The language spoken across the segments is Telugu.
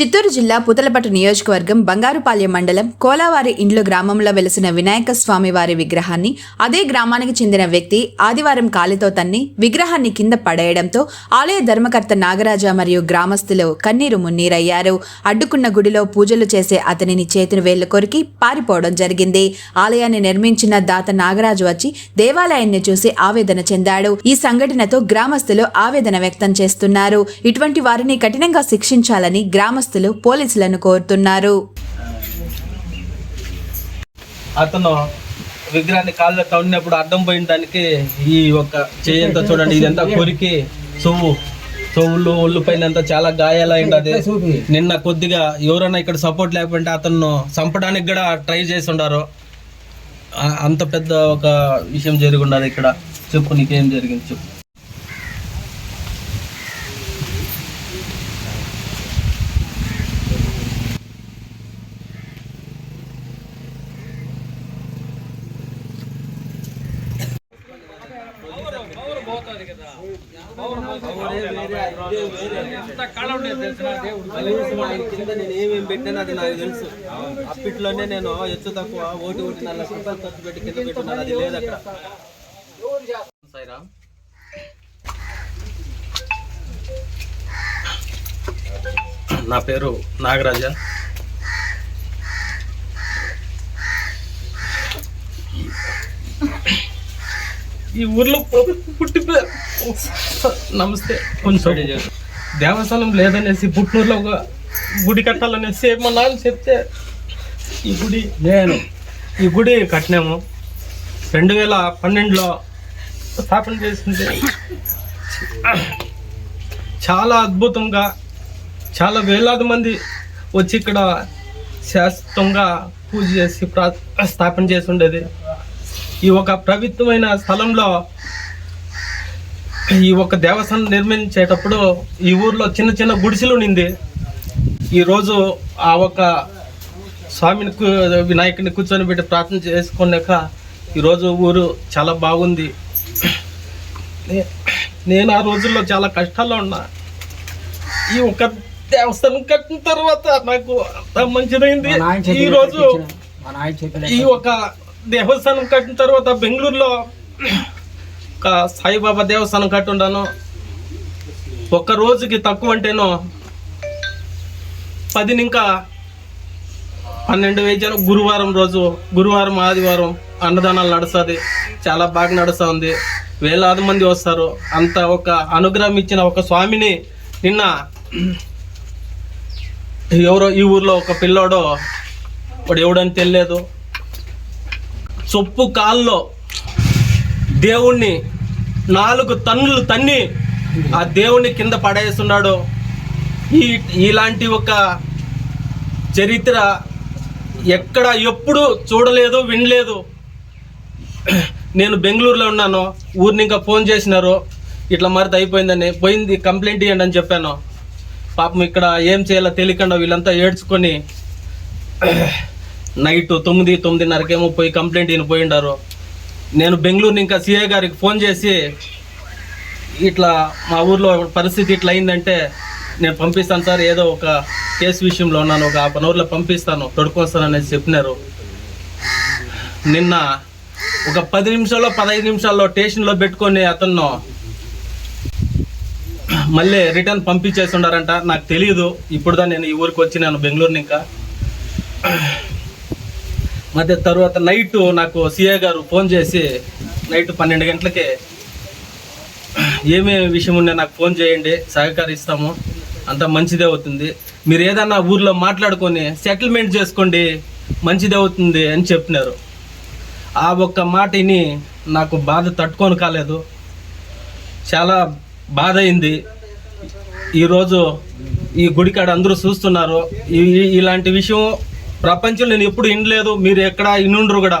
చిత్తూరు జిల్లా పుతలపట్టు నియోజకవర్గం బంగారుపాలెం మండలం కోలావారి ఇండ్లు గ్రామంలో వెలిసిన వినాయక స్వామి వారి విగ్రహాన్ని అదే గ్రామానికి చెందిన వ్యక్తి ఆదివారం కాలితో తన్ని విగ్రహాన్ని కింద పడేయడంతో ఆలయ ధర్మకర్త నాగరాజ మరియు గ్రామస్తులు కన్నీరు మున్నీరయ్యారు. అడ్డుకున్న గుడిలో పూజలు చేసే అతనిని చేతులు వేళ్ళు కొరికి పారిపోవడం జరిగింది. ఆలయాన్ని నిర్మించిన దాత నాగరాజు వచ్చి దేవాలయాన్ని చూసి ఆవేదన చెందాడు. ఈ సంఘటనతో గ్రామస్తులు ఆవేదన వ్యక్తం చేస్తున్నారు. ఇటువంటి వారిని కఠినంగా శిక్షించాలని గ్రామస్తులు పోలీసులను కోరుతున్నారు. అతను విగ్రహాన్ని కాళ్ళ తవ్వినప్పుడు అడ్డం పోయిన దానికి ఈ ఒక చేయంతా చూడండి ఇదంతా కొరికి చెవు చెవులు ఒళ్ళు పైన చాలా గాయాలైంది అది. నిన్న కొద్దిగా ఎవరైనా ఇక్కడ సపోర్ట్ లేకపోతే అతను చంపడానికి కూడా ట్రై చేసి ఉండారు అంత పెద్ద ఒక విషయం జరిగి ఉండదు ఇక్కడ. చెప్పు నీకేం జరిగింది చెప్పు. కింద నేను ఏమేమి పెట్టాను అది నాకు తెలుసు? అప్పట్లోనే నేను ఎత్తు తక్కువ ఓటి ఓటి నాలుగు లక్షల రూపాయలు ఖర్చు పెట్టి కింద పెట్టున్నాను అది లేదు అక్కడ సాయిరామ్ నా పేరు నాగరాజ. ఈ ఊర్లో పుట్టి నమస్తే. కొంచెం దేవస్థానం లేదనేసి పుట్నూరులో ఒక గుడి కట్టాలనేసి మా నాన్న చెప్తే ఈ గుడి నేను ఈ గుడి కట్టినాము. రెండు వేల పన్నెండులో స్థాపన చేసింది. చాలా అద్భుతంగా చాలా వేలాది మంది వచ్చి ఇక్కడ శాశ్వతంగా పూజ చేసి ప్రా స్థాపన చేసి ఉండేది. ఈ ఒక పవిత్రమైన స్థలంలో ఈ ఒక దేవస్థానం నిర్మించేటప్పుడు ఈ ఊర్లో చిన్న చిన్న గుడిసెలు ఉండింది. ఈరోజు ఆ ఒక స్వామిని వినాయకుని కూర్చొని పెట్టి ప్రార్థన చేసుకున్నాక ఈరోజు ఊరు చాలా బాగుంది. నేను ఆ రోజుల్లో చాలా కష్టాల్లో ఉన్నా. ఈ ఒక దేవస్థానం కట్టిన తర్వాత నాకు అంత మంచిదైంది. ఈ రోజు ఈ ఒక దేవస్థానం కట్టిన తర్వాత బెంగళూరులో ఒక సాయిబాబా దేవస్థానం కట్టుండాను ఒక్క రోజుకి తక్కువ అంటేనో పదిని ఇంకా పన్నెండు వేజాలు గురువారం రోజు గురువారం ఆదివారం అన్నదానాలు నడుస్తుంది. చాలా బాగా నడుస్తుంది. వేలాది మంది వస్తారు. అంత ఒక అనుగ్రహం ఇచ్చిన ఒక స్వామిని నిన్న ఎవరో ఈ ఊర్లో ఒక పిల్లోడో వాడు ఎవడని తెలియదు చొప్పు కాల్లో దేవుణ్ణి నాలుగు తన్నులు తన్ని ఆ దేవుణ్ణి కింద పడేస్తున్నాడు. ఈ ఇలాంటి ఒక చరిత్ర ఎక్కడ ఎప్పుడు చూడలేదు వినలేదు. నేను బెంగళూరులో ఉన్నాను. ఊరిని ఇంకా ఫోన్ చేసినారు. ఇట్లా మరిది అయిపోయిందని పోయింది కంప్లైంట్ ఇవ్వండి అని చెప్పాను. పాపం ఇక్కడ ఏం చేయాలో తెలియకుండా వీళ్ళంతా ఏడ్చుకొని నైట్ తొమ్మిది తొమ్మిదిన్నరకేమో పోయి కంప్లైంట్ ఈయన పోయిండారు. నేను బెంగళూరు ఇంకా సిఐ గారికి ఫోన్ చేసి ఇట్లా మా ఊర్లో పరిస్థితి ఇట్లా అయిందంటే నేను పంపిస్తాను సార్ ఏదో ఒక కేసు విషయంలో ఉన్నాను ఒక హాఫ్ అన్ అవర్లో పంపిస్తాను తొడుకొస్తాననేసి చెప్పినారు. నిన్న ఒక పది నిమిషాల్లో పదహైదు నిమిషాల్లో స్టేషన్లో పెట్టుకొని అతను మళ్ళీ రిటర్న్ పంపించేసి ఉండారంట నాకు తెలియదు ఇప్పుడుదా నేను ఈ ఊరికి వచ్చినాను బెంగళూరుని ఇంకా. మధ్య తర్వాత నైట్ నాకు సిఏ గారు ఫోన్ చేసి నైట్ పన్నెండు గంటలకి ఏమేమి విషయం ఉన్నా నాకు ఫోన్ చేయండి సహకరిస్తాము అంత మంచిదే అవుతుంది. మీరు ఏదన్నా ఊర్లో మాట్లాడుకొని సెటిల్మెంట్ చేసుకోండి మంచిదే అవుతుంది అని చెప్పినారు. ఆ ఒక్క మాట విని నాకు బాధ తట్టుకొని కాలేదు. చాలా బాధ అయింది. ఈరోజు ఈ గుడికాడ అందరూ చూస్తున్నారు. ఈ ఇలాంటి విషయం ప్రపంచంలో నేను ఎప్పుడు వినలేదు మీరు ఎక్కడ ఇండుండ్రు కూడా.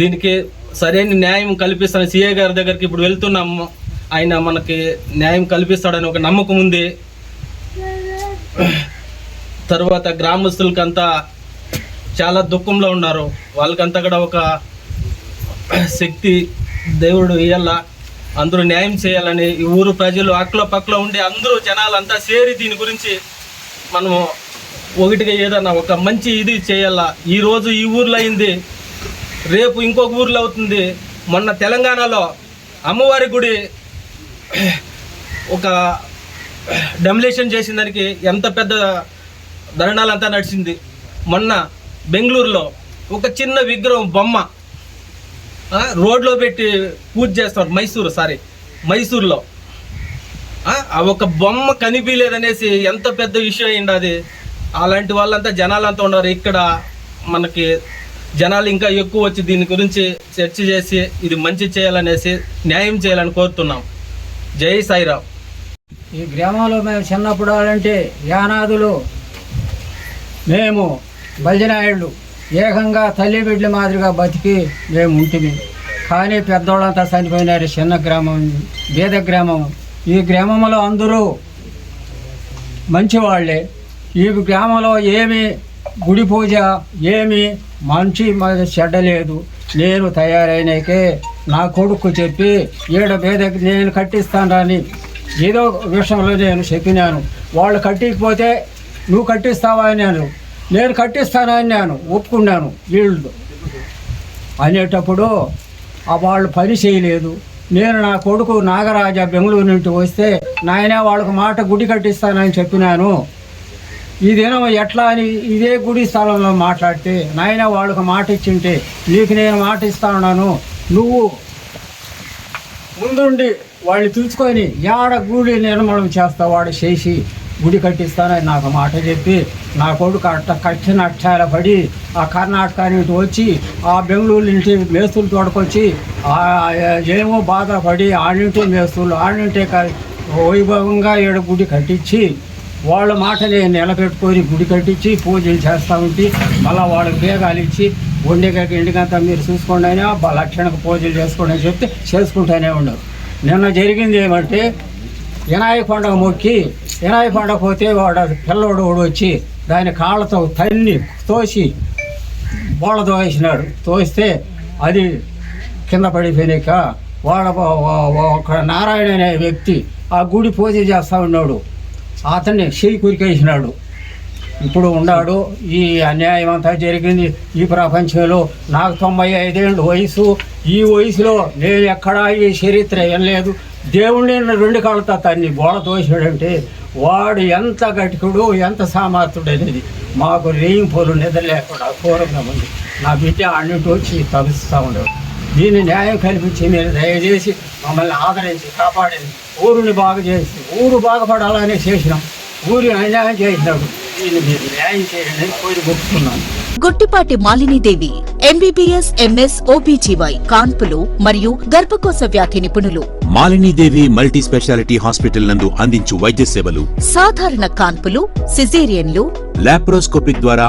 దీనికి సరైన న్యాయం కల్పిస్తాను సీఏ గారి దగ్గరికి ఇప్పుడు వెళ్తున్నాము ఆయన మనకి న్యాయం కల్పిస్తాడని ఒక నమ్మకం ఉంది. తర్వాత గ్రామస్తులకంతా చాలా దుఃఖంలో ఉన్నారు. వాళ్ళకంతా కూడా ఒక శక్తి దేవుడు ఇయ్యాల అందరూ న్యాయం చేయాలని ఈ ఊరు ప్రజలు అక్కల పక్కల ఉండి అందరూ జనాలంతా చేరి దీని గురించి మనము ఒకటిగా ఏదన్నా ఒక మంచి ఇది చేయాలా? ఈరోజు ఈ ఊర్లో అయింది. రేపు ఇంకొక ఊర్లో అవుతుంది. మొన్న తెలంగాణలో అమ్మవారి గుడి ఒక డెమలేషన్ చేసిన దానికి ఎంత పెద్ద ధరణాలంతా నడిచింది. మొన్న బెంగళూరులో ఒక చిన్న విగ్రహం బొమ్మ రోడ్లో పెట్టి పూజ చేస్తారు మైసూరు సారీ మైసూర్లో. ఆ, ఆ ఒక బొమ్మ కనిపించలేదనేసి ఎంత పెద్ద విషయం అయింది అది. అలాంటి వాళ్ళంతా జనాలంతా ఉన్నారు. ఇక్కడ మనకి జనాలు ఇంకా ఎక్కువ వచ్చి దీని గురించి చర్చ చేసి ఇది మంచి చేయాలనేసి న్యాయం చేయాలని కోరుతున్నాం. జై సాయిరామ్. ఈ గ్రామంలో మేము చిన్నప్పుడు అంటే యానాదులు. మేము బలిజనాయుడు ఏకంగా తల్లి బిడ్డల మాదిరిగా బతికి మేము ఉంటుంది కానీ పెద్దోళ్ళంతా చనిపోయినారు. చిన్న గ్రామం బీద గ్రామం. ఈ గ్రామంలో అందరూ మంచివాళ్ళే ఈ గ్రామంలో ఏమి గుడి పూజ ఏమి మంచి చెడ్డ లేదు. నేను తయారైనకే నా కొడుకు చెప్పి ఈడ మీద నేను కట్టిస్తానని ఏదో విషయంలో నేను చెప్పినాను. వాళ్ళు కట్టికపోతే నువ్వు కట్టిస్తావా? అన్నాను. నేను కట్టిస్తాను? అన్నాను. ఒప్పుకున్నాను. వీళ్ళు అనేటప్పుడు వాళ్ళు పని చేయలేదు. నేను నా కొడుకు నాగరాజ బెంగళూరు నుండి వస్తే నాయన వాళ్ళకు మాట గుడి కట్టిస్తానని చెప్పినాను. ఇదేనో ఎట్లా అని ఇదే గుడి స్థలంలో మాట్లాడితే నాయన వాళ్ళకు మాట ఇచ్చింటే నీకు నేను మాట ఇస్తా ఉన్నాను. నువ్వు ముందుండి వాళ్ళు తీసుకొని యాడ గుడి నిర్మాణం చేస్తా వాడు చేసి గుడి కట్టిస్తానని నాకు మాట చెప్పి నా కొడుకు అట్ట కట్టిన అక్షాల పడి ఆ కర్ణాటక నుంచి వచ్చి ఆ బెంగళూరు నుంచి మేస్తులు తోడుకొచ్చి ఏమో బాధపడి ఆడింటే మేస్తులు ఆడింటే వైభవంగా ఏడు గుడి కట్టించి వాళ్ళ మాట నేను నిలబెట్టుకొని గుడి కట్టించి పూజలు చేస్తూ ఉంటే మళ్ళీ వాళ్ళకి బేగాలు ఇచ్చి వండిగా ఇంటికంతా మీరు చూసుకోండి అయినా లక్షణకు పూజలు చేసుకోండి అని చెప్తే చేసుకుంటూనే ఉండరు నిన్న జరిగింది ఏమంటే వినాయక పండుగ మొక్కి వినాయక పండుగ పోతే వాడు పిల్లోడు వాడు వచ్చి దాని కాళ్ళతో తన్ని తోసి బోళ్ళ తోసినాడు. తోస్తే అది కింద పడిపోయినాక వాడ ఒక నారాయణ అనే వ్యక్తి ఆ గుడి పూజ చేస్తూ ఉన్నాడు. అతన్ని చేయి కురికేసినాడు. ఇప్పుడు ఉన్నాడు. ఈ అన్యాయం అంతా జరిగింది ఈ ప్రపంచంలో. నాకు తొంభై ఐదేళ్ళు వయసు. ఈ వయసులో నేను ఎక్కడా ఈ చరిత్ర ఏం లేదు. దేవుణ్ణి రెండు కాళ్ళతో తన్ని బోడ తోసాడంటే వాడు ఎంత గట్టికుడు ఎంత సామర్థుడు అనేది మాకు రేయింపోలు నిద్ర లేకుండా ఘోరంగా ఉంది. నా బిడ్డ అన్నిటి వచ్చి తలుస్తూ ఉండేవాడు దీన్ని న్యాయం కల్పించి మీరు దయచేసి మమ్మల్ని ఆదరించి కాపాడింది ఊరిని బాగు చేసి ఊరు బాగుపడాలని చేసినాం. ఊరి అన్యాయం చేసినాడు. దీన్ని మీరు న్యాయం చేయండి కోరి మొక్కుతున్నాను. Guttipati Malinidevi MBBS MS OBGY కాన్పులు మరియు గర్భకోశ వ్యాధి నిపుణులు. మాలినీదేవి మల్టీ స్పెషాలిటీ హాస్పిటల్ నందు అందించు వైద్య సేవలు సాధారణ కాన్పులు సిజేరియన్లు లాప్రోస్కోపిక్ ద్వారా